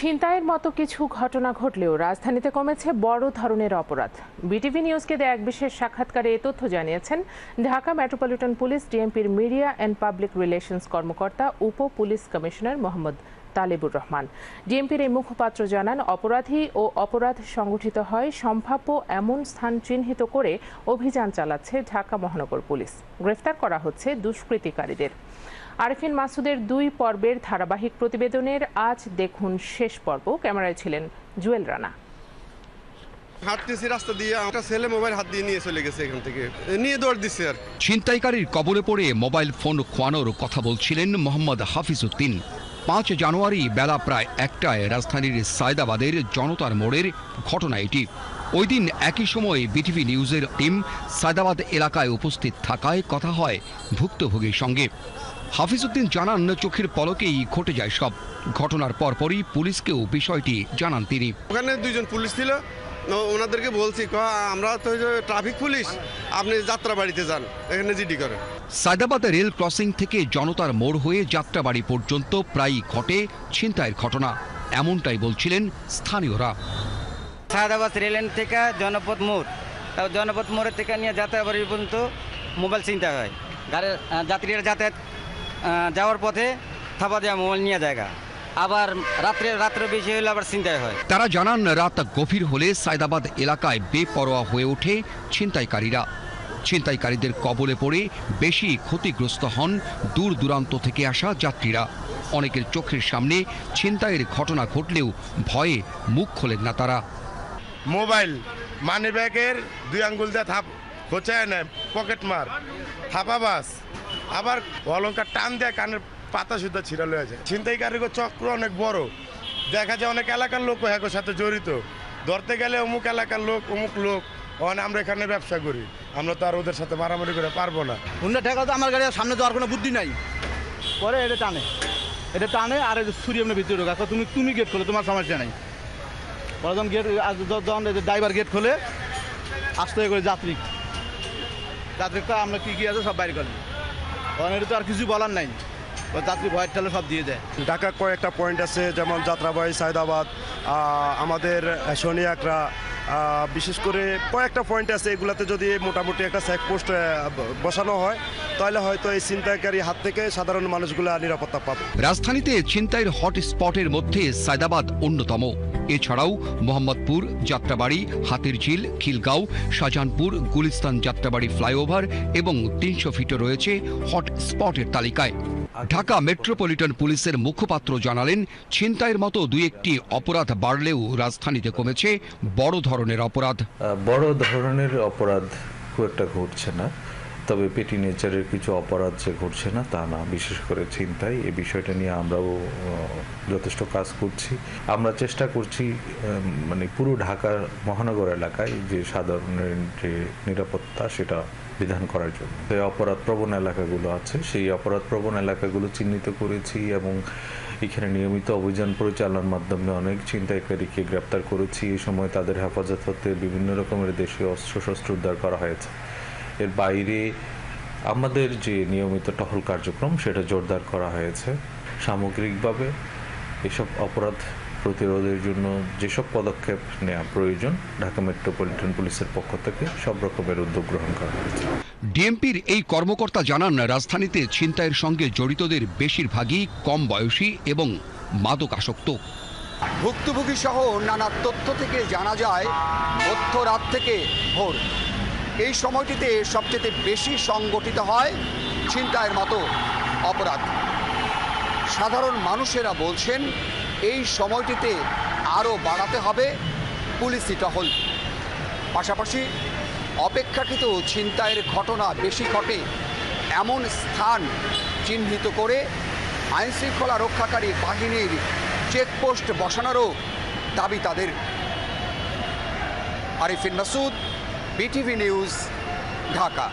ছিনতাইয়ের মতো কিছু ঘটনা ঘটলেও রাজধানীতে কমেছে বড় ধরনের অপরাধ। বিটিভি নিউজকে দেয়া এক বিশেষ সাক্ষাৎকারে এ তথ্য জানিয়েছেন, ঢাকা মেট্রোপলিটন পুলিশ ডিএমপির মিডিয়া অ্যান্ড পাবলিক রিলেশনস কর্মকর্তা, উপ পুলিশ কমিশনার মোহাম্মদ তালেবুর রহমান। ডিএমপির এই মুখপাত্র জানান, অপরাধী ও অপরাধ সংগঠিত হয় সম্ভাব্য এমন স্থান চিহ্নিত করে অভিযান চালাচ্ছে ঢাকা মহানগর পুলিশ। গ্রেফতার করা হচ্ছে দুষ্কৃতিকারীদের। আরিফিন মাসুদের দুই পর্বের ধারাবাহিক প্রতিবেদনের আজ দেখুন শেষ পর্ব। ক্যামেরায় ছিলেন জুয়েল রানা। হাঁটতেছি রাস্তা দিয়ে একটা ছেলে মোবাইল হাত দিয়ে নিয়ে চলে গেছে এখান থেকে। নিয়ে দৌড় দিচ্ছে আর। ছিনতাইকারীর কবলে পড়ে মোবাইল ফোন খোয়ানোর কথা বলছিলেন মোহাম্মদ হাফিজ উদ্দিন পাঁচ জানুয়ারি বেলা প্রায় একটায় রাজধানীর সায়দাবাদের জনতার মোড়ের ঘটনা এটি। ওই দিন একই সময় বিটিভি নিউজের টিম সায়দাবাদ এলাকায় উপস্থিত থাকায় কথা হয় ভুক্তভোগীর সঙ্গে। হাফিজউদ্দিন জানান চোখের পলকেই ঘটে যায় সব। ঘটনার পরপরই পুলিশকেও বিষয়টি জানান তিনি। ওখানে দুইজন পুলিশ ছিল। ওনাদেরকে বলছি আমরা তো ট্রাফিক পুলিশ আপনি যাত্রা বাড়িতে যান এখানে জিডি করেন সায়দাবাদ রেল ক্রসিং থেকে জনতার মোড় হয়ে যাত্রাবাড়ি পর্যন্ত প্রায়ই ঘটে ছিনতাইয়ের ঘটনা। এমনটাই বলছিলেন স্থানীয়রা। সায়দাবাদ রেললাইন থেকে জনপথ মোড়। তারপর জনপথ মোড়ের থেকে নিয়ে যাতায়াত পর্যন্ত মোবাইল চিন্তা হয়। গাড়ির যাত্রীরা যাতায়াত যাওয়ার পথে থাপা দেওয়া মোবাইল নিয়ে জায়গা। আবার রাত্রে রাত্রে বেশি হলে আবার চিন্তায় হয়। তারা জানান, রাত গভীর হলে সায়দাবাদ এলাকায় বেপরোয়া হয়ে ওঠে ছিনতাইকারীরা। ছিনতাইকারীদের কবলে পড়ে বেশি ক্ষতিগ্রস্ত হন দূর দূরান্ত থেকে আসা যাত্রীরা। অনেকের চোখের সামনে ছিনতাইয়ের ঘটনা ঘটলেও ভয়ে মুখ খোলেন না তারা। মোবাইল মানি ব্যাগের দুই আঙ্গুল দিয়ে থাপ, খোঁচায় নেয় পকেট মার। থাপাবাস আবার অলঙ্কার টান দেয় কানের পাতা সুদ্ধা ছিড়ালো আছে ছিনতাইকারীর চক্র অনেক বড়। দেখা যায় অনেক এলাকার লোক হ্যাঁ সাথে জড়িত। ধরতে গেলে অমুক এলাকার লোক, অমুক লোক। অনেক আমরা এখানে ব্যবসা করি। আমরা তো আর ওদের সাথে মারামারি করে পারব না। হুন্ডা ঠেকা তো আমার গাড়ির সামনে যাওয়ার কোনো বুদ্ধি নাই। পরে এটা টানে। এটা টানে, আর ছুরি এমনি ভিতরে ঢোকা। তুমি তুমি গেট খোলো, তোমার সমস্যা নাই। যখন গেট যখন ড্রাইভার গেট খোলে আসতে করে যাত্রী। যাত্রী আমরা কী কী আছে সব বাইরে করেন। তখন এটা তো আর কিছু বলার নাই। যাত্রী ভয়ের ঠেলে সব দিয়ে দেয়। ঢাকা কয়েকটা পয়েন্ট আছে যেমন যাত্রাবাড়ি সায়দাবাদ আমাদের শনি একরা বিশেষ করে কয়েকটা পয়েন্ট আছে এগুলাতে যদি মোটামুটি একটা চেকপোস্ট বসানো হয় তাহলে হয়তো এই ছিনতাইকারী হাত থেকে সাধারণ মানুষগুলা নিরাপত্তা পাবে। রাজধানীতে ছিনতাইয়ের হট স্পটের মধ্যে সায়দাবাদ অন্যতম। এছাড়াও মোহাম্মদপুর যাত্রাবাড়ি, হাতিরঝিল, খিলগাঁও, শাহজাহানপুর, গুলিস্তান যাত্রাবাড়ি ফ্লাইওভার এবং তিনশো ফিটে রয়েছে হটস্পটের তালিকায়। ঢাকা মেট্রোপলিটন পুলিশের মুখপাত্র জানালেন, ছিনতাইয়ের মতো দুই একটি অপরাধ বাড়লেও রাজধানীতে কমেছে বড় ধরনের অপরাধ। বড় ধরনের অপরাধ খুব একটা ঘটছে না। তবে পেটি নেচারের কিছু অপরাধ যে ঘটছে না, তা না। বিশেষ করে চিন্তায় এই বিষয়টা নিয়ে আমরাও যথেষ্ট কাজ করছি। আমরা চেষ্টা করছি মানে পুরো ঢাকার মহানগর এলাকায় যে সাধারণের যে নিরাপত্তা, সেটা বিধান করার জন্য। যে অপরাধ প্রবণ এলাকাগুলো আছে, সেই অপরাধ প্রবণ এলাকাগুলো চিহ্নিত করেছি এবং এখানে নিয়মিত অভিযান পরিচালনার মাধ্যমে অনেক ছিনতাইকারীকে গ্রেপ্তার করেছি। এই সময় তাদের হেফাজত হতে বিভিন্ন রকমের দেশীয় অস্ত্রশস্ত্র উদ্ধার করা হয়েছে। এর বাইরে আমাদের যে নিয়মিত টহল কার্যক্রম সেটা জোরদার করা হয়েছে। সামগ্রিকভাবে এসব অপরাধ প্রতিরোধের জন্য যেসব পদক্ষেপ নেওয়া প্রয়োজন ঢাকা মেট্রোপলিটন পুলিশের পক্ষ থেকে সব রকমের উদ্যোগ গ্রহণ করা হয়েছে। ডিএমপির এই কর্মকর্তা জানান রাজধানীতে ছিনতাইয়ের সঙ্গে জড়িতদের বেশিরভাগই কম বয়সী এবং মাদকাসক্ত। ভুক্তভোগী সহ নানা তথ্য থেকে জানা যায় মধ্যরাত থেকে ভোর এই সময়টিতে সবচেয়ে বেশি সংগঠিত হয় ছিনতাইয়ের মতো অপরাধ। সাধারণ মানুষেরা বলছেন, এই সময়টিতে আরও বাড়াতে হবে পুলিশি টহল। পাশাপাশি অপেক্ষাকৃত ছিনতাইয়ের ঘটনা বেশি ঘটে এমন স্থান চিহ্নিত করে আইনশৃঙ্খলা রক্ষাকারী বাহিনীর চেকপোস্ট বসানোরও দাবি তাদের। Arifin Masud BTV news Dhaka